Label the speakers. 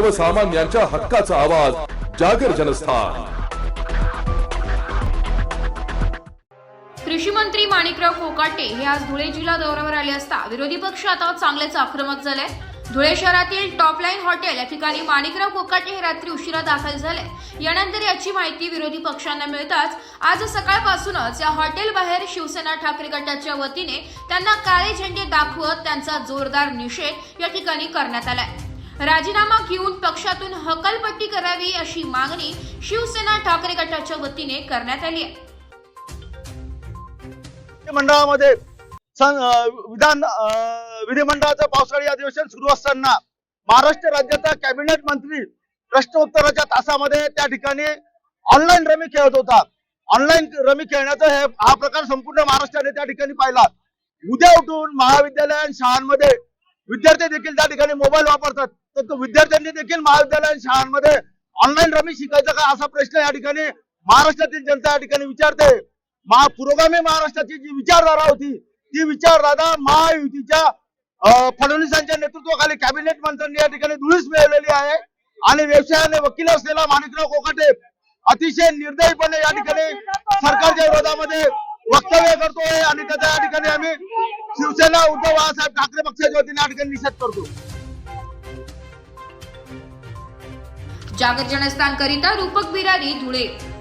Speaker 1: सर्वसामान्यांच्या हक्काचा आवाज जागर जनस्थान.
Speaker 2: कृषी मंत्री माणिकराव कोकाटे हे आज धुळे जिल्हा दौऱ्यावर आले असता विरोधी पक्ष आता चांगलेच आक्रमक झाले धुळे शहरातील टॉप लाईन हॉटेल या ठिकाणी माणिकराव कोकाटे हे रात्री उशिरा दाखल झाले. यानंतर याची माहिती विरोधी पक्षांना मिळताच आज सकाळपासूनच या हॉटेल बाहेर शिवसेना ठाकरे गटाच्या वतीने त्यांना काळे झेंडे दाखवत त्यांचा जोरदार निषेध या ठिकाणी करण्यात आलाय. राजीनामा घेऊन पक्षातून हकलपट्टी करावी अशी मागणी शिवसेना ठाकरे गटाच्या वतीने करण्यात आली आहे.
Speaker 3: मंडळामध्ये विधान विधिमंडळाचं पावसाळी अधिवेशन सुरू असताना महाराष्ट्र राज्याचा कॅबिनेट मंत्री प्रश्नोत्तराच्या तासामध्ये त्या ठिकाणी ऑनलाईन रमी खेळत होता. ऑनलाईन रमी खेळण्याचा हे हा प्रकार संपूर्ण महाराष्ट्राने त्या ठिकाणी पाहिला. उद्या उठून महाविद्यालय शाळांमध्ये विद्यार्थी देखील त्या ठिकाणी मोबाईल वापरतात. तर विद्यार्थ्यांनी देखील महाविद्यालयीन शाळांमध्ये ऑनलाईन रमी शिकायचा का असा प्रश्न या ठिकाणी महाराष्ट्रातील जनता या ठिकाणी विचारते. महा पुरोगामी महाराष्ट्राची जी विचारधारा होती ती विचारधारा महायुतीच्या फडणवीसांच्या नेतृत्वाखाली कॅबिनेट मंत्र्यांनी या ठिकाणी धुळीस मिळवलेली आहे. आणि व्यवसायाने वकील असलेला माणिकराव कोकाटे अतिशय निर्दयीपणे या ठिकाणी सरकारच्या विरोधामध्ये वक्तव्य करतोय. आणि त्याचा या ठिकाणी आम्ही शिवसेना उद्धव बाळासाहेब ठाकरे पक्षाच्या वतीने या ठिकाणी निषेध करतो.
Speaker 2: जागर जनस्थान करिता रूपक बिरारी धुळे.